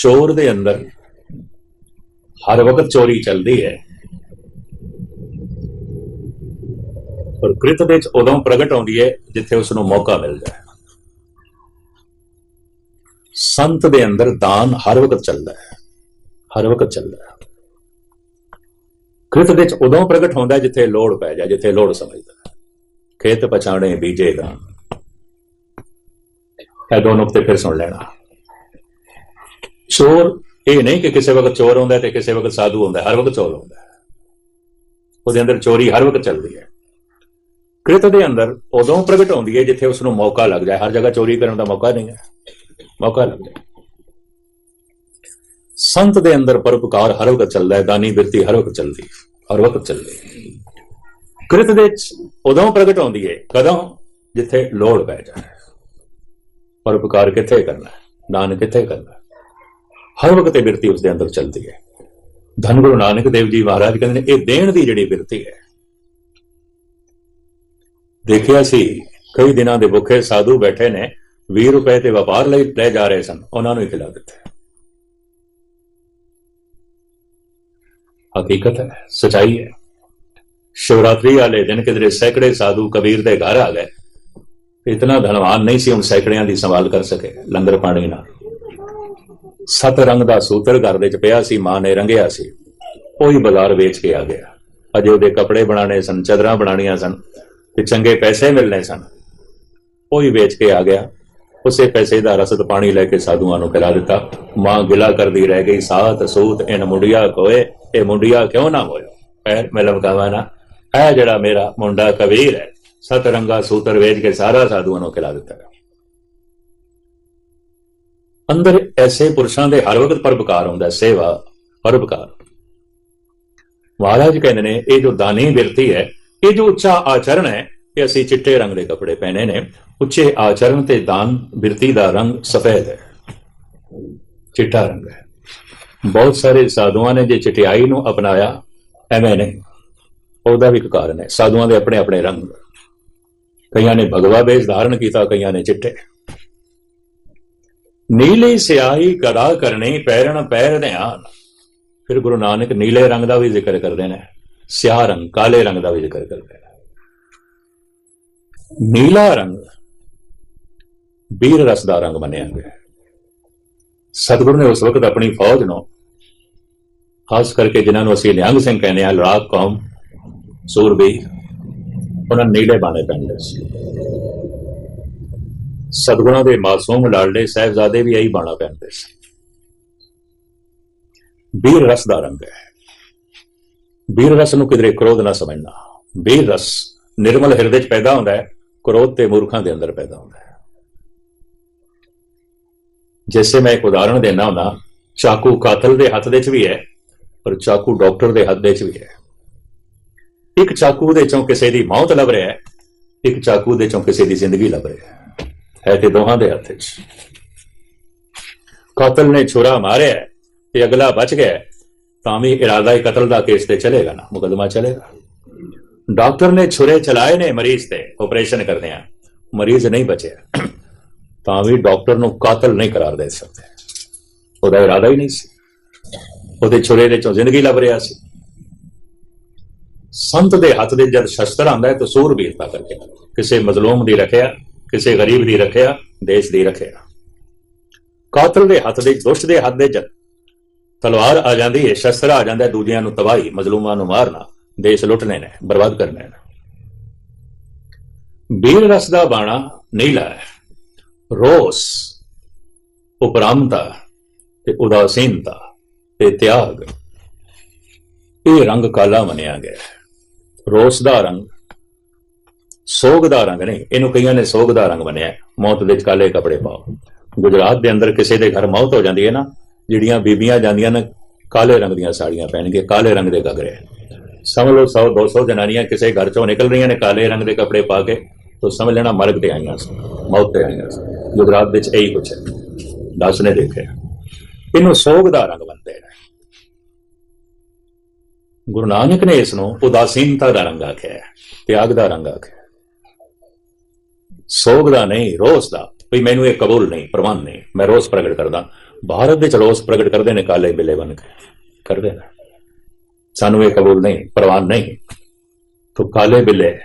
ਚੋਰ ਦੇ ਅੰਦਰ ਹਰ ਵਕਤ ਚੋਰੀ ਚੱਲਦੀ ਹੈ ਪਰ ਕ੍ਰਿਤ ਵਿੱਚ ਉਦੋਂ ਪ੍ਰਗਟ ਆਉਂਦੀ ਹੈ ਜਿੱਥੇ ਉਸ ਨੂੰ ਮੌਕਾ ਮਿਲ ਜਾਏ ਸੰਤ ਦੇ ਅੰਦਰ ਦਾਨ ਹਰ ਵਕਤ ਚੱਲਦਾ ਹੈ ਹਰ ਵਕਤ ਚੱਲਦਾ ਹੈ ਕ੍ਰਿਤ ਵਿੱਚ ਉਦੋਂ ਪ੍ਰਗਟ ਹੁੰਦਾ ਜਿੱਥੇ ਲੋੜ ਪੈ ਜਾਏ ਜਿੱਥੇ ਲੋੜ ਸਮਝਦਾ ਖੇਤ ਪਛਾਣੇ ਬੀਜੇ ਦਾਨ ਇਹ ਦੋ ਨੁਕਤੇ ਫਿਰ ਸੁਣ ਲੈਣਾ ਚੋਰ, ਇਹ ਨਹੀਂ ਕਿ ਕਿਸੇ ਵਕਤ ਚੋਰ ਹੁੰਦਾ ਤੇ ਕਿਸੇ ਵਕਤ ਸਾਧੂ ਹੁੰਦਾ, ਹਰ ਵਕਤ ਚੋਰ ਆਉਂਦਾ ਉਹਦੇ ਅੰਦਰ ਚੋਰੀ ਹਰ ਵਕਤ ਚੱਲਦੀ ਹੈ। ਕ੍ਰਿਤ ਦੇ ਅੰਦਰ ਉਦੋਂ ਪ੍ਰਗਟ ਹੁੰਦੀ ਹੈ ਜਿੱਥੇ ਉਸ ਨੂੰ ਮੌਕਾ ਲੱਗ ਜਾਏ। ਹਰ ਜਗ੍ਹਾ ਚੋਰੀ ਕਰਨ ਦਾ ਮੌਕਾ ਨਹੀਂ ਹੈ। ਮੌਕਾ ਲੱਗ ਜਾਏ। ਸੰਤ ਦੇ ਅੰਦਰ ਪਰਉਪਕਾਰ ਹਰ ਵਕਤ ਚੱਲਦਾ ਹੈ, ਦਾਨੀ ਬਿਰਤੀ ਹਰ ਵਕਤ ਚੱਲਦੀ ਹਰ ਵਕਤ ਚੱਲਦੀ ਕ੍ਰਿਤ ਦੇ ਉਦੋਂ ਪ੍ਰਗਟ ਹੁੰਦੀ ਹੈ ਕਦੋਂ? ਜਿੱਥੇ ਲੋੜ ਪੈ ਜਾਏ। ਪਰਉਪਕਾਰ ਕਿੱਥੇ ਕਰਨਾ ਦਾਨ ਕਿੱਥੇ ਕਰਨਾ ਹਰ ਵਕਤ ਇਹ ਬਿਰਤੀ ਉਸ ਦੇ ਅੰਦਰ ਚੱਲਦੀ ਹੈ। ਧੰਨ ਗੁਰੂ ਨਾਨਕ ਦੇਵ ਜੀ ਮਹਾਰਾਜ ਕਹਿੰਦੇ ਨੇ, ਇਹ ਦੇਣ ਦੀ ਜਿਹੜੀ ਬਿਰਤੀ ਹੈ। ਦੇਖਿਆ ਸੀ, ਕਈ ਦਿਨਾਂ ਦੇ ਭੁੱਖੇ ਸਾਧੂ ਬੈਠੇ ਨੇ 20 ਰੁਪਏ ਤੇ ਵਪਾਰ ਲਈ ਲੈ ਜਾ ਰਹੇ ਸਨ, ਉਹਨਾਂ ਨੂੰ ਹੀ ਖਿਲਾ ਦਿੱਤੇ। ਹਕੀਕਤ ਹੈ, ਸਚਾਈ ਹੈ। ਸ਼ਿਵਰਾਤਰੀ ਵਾਲੇ ਦਿਨ ਕਿਧਰੇ ਸੈਕੜੇ ਸਾਧੂ ਕਬੀਰ ਦੇ ਘਰ ਆ ਗਏ। ਇਤਨਾ ਧਨਵਾਨ ਨਹੀਂ ਸੀ ਹੁਣ ਸੈਕੜਿਆਂ ਦੀ ਸੰਭਾਲ ਕਰ ਸਕੇ, ਲੰਗਰ ਪਾਣੀ ਨਾਲ। ਸਤ ਰੰਗ ਦਾ ਸੂਤਰ ਘਰ ਦੇ ਚ ਪਿਆ ਸੀ, ਮਾਂ ਨੇ ਰੰਗਿਆ ਸੀ। ਉਹੀ ਬਾਜ਼ਾਰ ਵੇਚ ਕੇ ਆ ਗਿਆ। ਅਜੇ ਉਹਦੇ ਕੱਪੜੇ ਬਣਾਣੇ ਸਨ, ਚਦਰਾਂ ਬਣਾਣੀਆਂ ਸਨ ਤੇ ਚੰਗੇ ਪੈਸੇ ਮਿਲਨੇ ਸਨ। ਉਹੀ ਵੇਚ ਕੇ ਆ ਗਿਆ। ਉਸੇ ਪੈਸੇ ਦਾ ਰਸਦ ਪਾਣੀ ਲੈ ਕੇ ਸਾਧੂਆਂ ਨੂੰ ਖਿਲਾ ਦਿੱਤਾ। ਮਾਂ ਗਿਲਾ ਕਰਦੀ ਰਹਿ ਗਈ ਸਾਤ ਸੂਤ ਇਨ ਮੁੰਡਿਆ ਕੋਏ, ਇਹ ਮੁੰਡਿਆ ਕਿਉਂ ਨਾ ਹੋਇਆ ਪੈਰ ਮੈਂ ਲਮਕਾਵਾ ਨਾ। ਇਹ ਜਿਹੜਾ ਮੇਰਾ ਮੁੰਡਾ ਕਬੀਰ ਹੈ। ਸਤ ਰੰਗਾ ਸੂਤਰ ਵੇਚ ਕੇ ਸਾਰਾ ਸਾਧੂਆਂ ਨੂੰ ਖਿਲਾ ਦਿੱਤਾ ਅੰਦਰ ਐਸੇ ਪੁਰਸ਼ਾਂ ਦੇ ਹਰ ਵਕਤ ਪਰਉਪਕਾਰ ਹੁੰਦਾ ਸੇਵਾ, ਪਰਉਪਕਾਰ। ਮਹਾਰਾਜ ਕਹਿੰਦੇ ਨੇ, ਇਹ ਜੋ ਦਾਨੀ ਬਿਰਤੀ ਹੈ, ਇਹ ਜੋ ਉੱਚਾ ਆਚਰਣ ਹੈ ਕਿ ਅਸੀਂ ਚਿੱਟੇ ਰੰਗ ਦੇ ਕੱਪੜੇ ਪਹਿਨੇ ਨੇ, ਉੱਚੇ ਆਚਰਣ ਤੇ ਦਾਨ ਬਿਰਤੀ ਦਾ ਰੰਗ ਸਫੈਦ ਹੈ। ਚਿੱਟਾ ਰੰਗ ਹੈ। ਬਹੁਤ ਸਾਰੇ ਸਾਧੂਆਂ ਨੇ ਜੇ ਚਟਿਆਈ ਨੂੰ ਅਪਣਾਇਆ, ਐਵੇਂ ਨਹੀਂ। ਉਹਦਾ ਵੀ ਇੱਕ ਕਾਰਨ ਹੈ, ਸਾਧੂਆਂ ਦੇ ਆਪਣੇ ਆਪਣੇ ਰੰਗ। ਕਈਆਂ ਨੇ ਭਗਵਾ ਵੇਸ਼ ਧਾਰਨ ਕੀਤਾ, ਕਈਆਂ ਨੇ ਚਿੱਟੇ। ਨੀਲੇ ਸਿਆਹੀ ਕੜਾ ਕਰਨੀ ਪੈਰਣ ਪੈਰ ਧਿਆਨ। ਫਿਰ ਗੁਰੂ ਨਾਨਕ ਨੀਲੇ ਰੰਗ ਦਾ ਵੀ ਜ਼ਿਕਰ ਕਰਦੇ ਨੇ, ਸਿਆਹ ਰੰਗ, ਕਾਲੇ ਰੰਗ ਦਾ ਵੀ ਜ਼ਿਕਰ ਕਰਦੇ ਨੇ। ਨੀਲਾ ਰੰਗ ਵੀਰ ਰਸ ਦਾ ਰੰਗ ਮੰਨਿਆ ਗਿਆ ਸਤਿਗੁਰੂ ਨੇ ਉਸ ਵਕਤ ਆਪਣੀ ਫੌਜ ਨੂੰ, ਖਾਸ ਕਰਕੇ ਜਿਨ੍ਹਾਂ ਨੂੰ ਅਸੀਂ ਨਿਹੰਗ ਸਿੰਘ ਕਹਿੰਦੇ ਆ ਲੜਾਕ ਕੌਮ ਸੂਰਬੀ ਉਹਨਾਂ ਨੂੰ ਨੀਲੇ ਬਾਣੇ ਪਹਿਨਦੇ ਸੀ। ਸਤਿਗੁਰਾਂ ਦੇ ਮਾਸੂਮ ਲਾਡਲੇ ਸਾਹਿਬਜ਼ਾਦੇ ਵੀ ਇਹੀ ਬਾਣਾ ਪਹਿਨਦੇ ਸੀ ਬੀਰ ਰਸ ਦਾ ਰੰਗ ਹੈ। ਬੀਰ ਰਸ ਨੂੰ ਕਿਧਰੇ ਕ੍ਰੋਧ ਨਾ ਸਮਝਣਾ। ਵੀਰ ਰਸ ਨਿਰਮਲ ਹਿਰਦੇ 'ਚ ਪੈਦਾ ਹੁੰਦਾ ਹੈ, ਕ੍ਰੋਧ ਤੇ ਮੂਰਖਾਂ ਦੇ ਅੰਦਰ ਪੈਦਾ ਹੁੰਦਾ ਹੈ। ਜੈਸੇ ਮੈਂ ਇੱਕ ਉਦਾਹਰਣ ਦੇਣਾ ਹੁੰਦਾ, ਚਾਕੂ ਕਾਤਲ ਦੇ ਹੱਥ ਦੇ ਵਿੱਚ ਵੀ ਹੈ, ਪਰ ਚਾਕੂ ਡਾਕਟਰ ਦੇ ਹੱਥ ਦੇ ਵਿੱਚ ਵੀ ਹੈ। ਇੱਕ ਚਾਕੂ ਦੇ ਚੋਂ ਕਿਸੇ ਦੀ ਮੌਤ ਲੱਭ ਰਿਹਾ ਹੈ, ਇੱਕ ਚਾਕੂ ਦੇ ਚੋਂ ਕਿਸੇ ਦੀ ਜ਼ਿੰਦਗੀ ਲੱਭ ਰਿਹਾ ਹੈ। ਹੈ ਤੇ ਦੋਹਾਂ ਦੇ ਹੱਥ 'ਚ ਕਾਤਲ ਨੇ ਛੁਰਾ ਮਾਰਿਆ ਤੇ ਅਗਲਾ ਬਚ ਗਿਆ, ਤਾਂ ਵੀ ਇਰਾਦਾ ਹੀ ਕਤਲ ਦਾ ਕੇਸ ਤੇ ਚਲੇਗਾ ਨਾ, ਮੁਕਦਮਾ ਚਲੇਗਾ। ਡਾਕਟਰ ਨੇ ਛੁਰੇ ਚਲਾਏ ਨੇ ਮਰੀਜ਼ ਤੇ ਆਪਰੇਸ਼ਨ ਕਰਦੇ ਆ ਮਰੀਜ਼ ਨਹੀਂ ਬਚਿਆ, ਤਾਂ ਵੀ ਡਾਕਟਰ ਨੂੰ ਕਾਤਲ ਨਹੀਂ ਕਰਾਰ ਦੇ ਸਕਦੇ। ਉਹਦਾ ਇਰਾਦਾ ਹੀ ਨਹੀਂ ਸੀ। ਉਹਦੇ ਛੁਰੇ ਦੇ ਚੋਂ ਜ਼ਿੰਦਗੀ ਲੱਭ ਰਿਹਾ ਸੀ। ਸੰਤ ਦੇ ਹੱਥ ਦੇ ਜਦ ਸ਼ਸਤਰ ਆਂਦਾ ਹੈ ਤਾਂ ਸੂਰਬੀਰਤਾ ਕਰਕੇ, ਕਿਸੇ ਮਜ਼ਲੂਮ ਦੀ ਰੱਖਿਆ ਕਿਸੇ ਗਰੀਬ ਦੀ ਰੱਖਿਆ, ਦੇਸ਼ ਦੀ ਰੱਖਿਆ। ਕਾਤਲ ਦੇ ਹੱਥ ਦੇ ਦੁਸ਼ਟ ਦੇ ਹੱਥ ਦੇ ਜਦ ਤਲਵਾਰ ਆ ਜਾਂਦੀ ਹੈ ਸ਼ਸਤਰ ਆ ਜਾਂਦਾ ਦੂਜਿਆਂ ਨੂੰ ਤਬਾਹੀ, ਮਜ਼ਲੂਮਾਂ ਨੂੰ ਮਾਰਨਾ, ਦੇਸ਼ ਲੁੱਟਣੇ ਨੇ, ਬਰਬਾਦ ਕਰਨੇ ਨੇ। ਵੀਰ ਰਸ ਦਾ ਬਾਣਾ ਨੀਲਾ ਹੈ। ਰੋਸ, ਉਪਰਾਮਤਾ ਤੇ ਉਦਾਸੀਨਤਾ ਤੇ ਤਿਆਗ। ਇਹ ਰੰਗ ਕਾਲਾ ਮੰਨਿਆ ਗਿਆ ਹੈ। ਰੋਸ ਦਾ ਰੰਗ ਸੋਗ ਦਾ ਰੰਗ ਨਹੀਂ ਇਹਨੂੰ ਕਈਆਂ ਨੇ ਸੋਗ ਦਾ ਰੰਗ ਬਣਿਆ ਮੌਤ ਦੇ ਵਿੱਚ ਕਾਲੇ ਕੱਪੜੇ ਪਾਓ। ਗੁਜਰਾਤ ਦੇ ਅੰਦਰ ਕਿਸੇ ਦੇ ਘਰ ਮੌਤ ਹੋ ਜਾਂਦੀ ਹੈ ਨਾ, ਜਿਹੜੀਆਂ ਬੀਬੀਆਂ ਜਾਂਦੀਆਂ ਨੇ, ਕਾਲੇ ਰੰਗ ਦੀਆਂ ਸਾੜੀਆਂ ਪਹਿਨ ਕਾਲੇ ਰੰਗ ਦੇ ਘੱਗਰੇ। ਸਮਝ ਲਓ 100 200 ਜਨਾਨੀਆਂ ਕਿਸੇ ਘਰ ਚੋਂ ਨਿਕਲ ਰਹੀਆਂ ਨੇ ਕਾਲੇ ਰੰਗ ਦੇ ਕੱਪੜੇ ਪਾ ਕੇ, ਤਾਂ ਸਮਝ ਲੈਣਾ ਮਰਗ ਤੇ ਆਈਆਂ ਸੀ, ਮੌਤ ਤੇ ਆਈਆਂ ਸੀ। ਗੁਜਰਾਤ ਵਿੱਚ ਇਹੀ ਕੁਛ ਹੈ। ਦਸ ਨੇ ਦੇਖਿਆ। ਇਹਨੂੰ ਸੋਗ ਦਾ ਰੰਗ ਬੰਦੇ ਨੇ। ਗੁਰੂ ਨਾਨਕ ਨੇ ਇਸ ਨੂੰ ਉਦਾਸੀਨਤਾ ਦਾ ਰੰਗ ਆਖਿਆ ਤਿਆਗ ਦਾ ਰੰਗ ਆਖਿਆ ਹੈ। ਸੋਗ ਦਾ ਨਹੀਂ, ਰੋਸ ਦਾ। ਵੀ ਮੈਨੂੰ ਇਹ ਕਬੂਲ ਨਹੀਂ ਪ੍ਰਵਾਨ ਨਹੀਂ। ਮੈਂ ਰੋਸ ਪ੍ਰਗਟ ਕਰਦਾ। ਭਾਰਤ ਦੇ ਰੋਸ ਪ੍ਰਗਟ ਕਰਦੇ ਨੇ ਕਾਲੇ ਬਿੱਲੇ ਬਣ ਕੇ। ਕਰਦੇ ਨੇ। ਸਾਨੂੰ ਇਹ ਕਬੂਲ ਨਹੀਂ ਪ੍ਰਵਾਨ ਨਹੀਂ। ਤੋ ਕਾਲੇ ਬਿੱਲੇ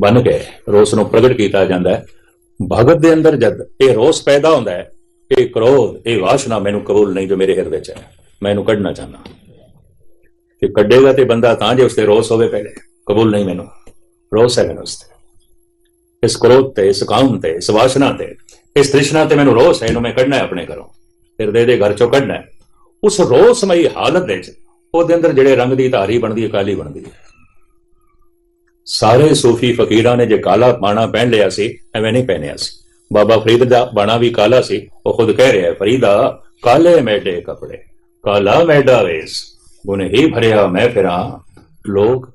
ਬਣ ਗਏ ਰੋਸ ਨੂੰ ਪ੍ਰਗਟ ਕੀਤਾ ਜਾਂਦਾ ਹੈ। ਭਗਤ ਦੇ ਅੰਦਰ ਜਦ ਇਹ ਰੋਸ ਪੈਦਾ ਹੁੰਦਾ ਹੈ, ਇਹ ਕ੍ਰੋਧ, ਇਹ ਵਾਸ਼ਨਾ ਮੈਨੂੰ ਕਬੂਲ ਨਹੀਂ ਜੋ ਮੇਰੇ ਹਿਰਦੇ ਚ ਹੈ। ਮੈਂ ਇਹਨੂੰ ਕੱਢਣਾ ਚਾਹੁੰਦਾ। ਕਿ ਕੱਢੇਗਾ ਤੇ ਬੰਦਾ ਤਾਂ ਜੇ ਉਸਤੇ ਰੋਸ ਹੋਵੇ ਪਹਿਲੇ, ਕਬੂਲ ਨਹੀਂ ਮੈਨੂੰ। ਰੋਸ ਹੈ ਮੈਨੂੰ ਉਸਤੇ। ਇਸ ਕ੍ਰੋਧ ਤੇ, ਇਸ ਕਾਮ ਤੇ, ਇਸ ਵਾਸ਼ਨਾ ਤੇ, ਇਸ ਤ੍ਰਿਸ਼ਨਾ ਤੇ ਮੈਨੂੰ ਰੋਸ ਹੈ, ਇਹਨੂੰ ਮੈਂ ਕੱਢਣਾ ਹੈ ਆਪਣੇ ਘਰੋਂ। ਹਿਰਦੇ ਦੇ ਘਰ ਚੋਂ ਕੱਢਣਾ ਹੈ। ਉਸ ਰੋਸਮਈ ਹਾਲਤ ਦੇ ਵਿੱਚ ਉਹਦੇ ਅੰਦਰ ਜਿਹੜੇ ਰੰਗ ਦੀ ਧਾਰੀ ਬਣਦੀ ਹੈ, ਕਾਲੀ ਬਣਦੀ ਹੈ। ਸਾਰੇ ਸੂਫੀ ਫਕੀਰਾਂ ਨੇ ਜੇ ਕਾਲਾ ਬਾਣਾ ਪਹਿਨ ਲਿਆ ਸੀ, ਐਵੇਂ ਨਹੀਂ ਪਹਿਨਿਆ ਸੀ। ਬਾਬਾ ਫਰੀਦ ਦਾ ਬਾਣਾ ਵੀ ਕਾਲਾ ਸੀ, ਉਹ ਖੁਦ ਕਹਿ ਰਿਹਾ ਹੈ, ਫਰੀਦਾ, ਕਾਲੇ ਮੈਡੇ ਕਪੜੇ, ਕਾਲਾ ਮੈਡਾ ਵੇਸ ਗੁਨੇ ਹੀ ਭਰਿਆ ਮੈਂ ਫਿਰਾਂ, ਲੋਕ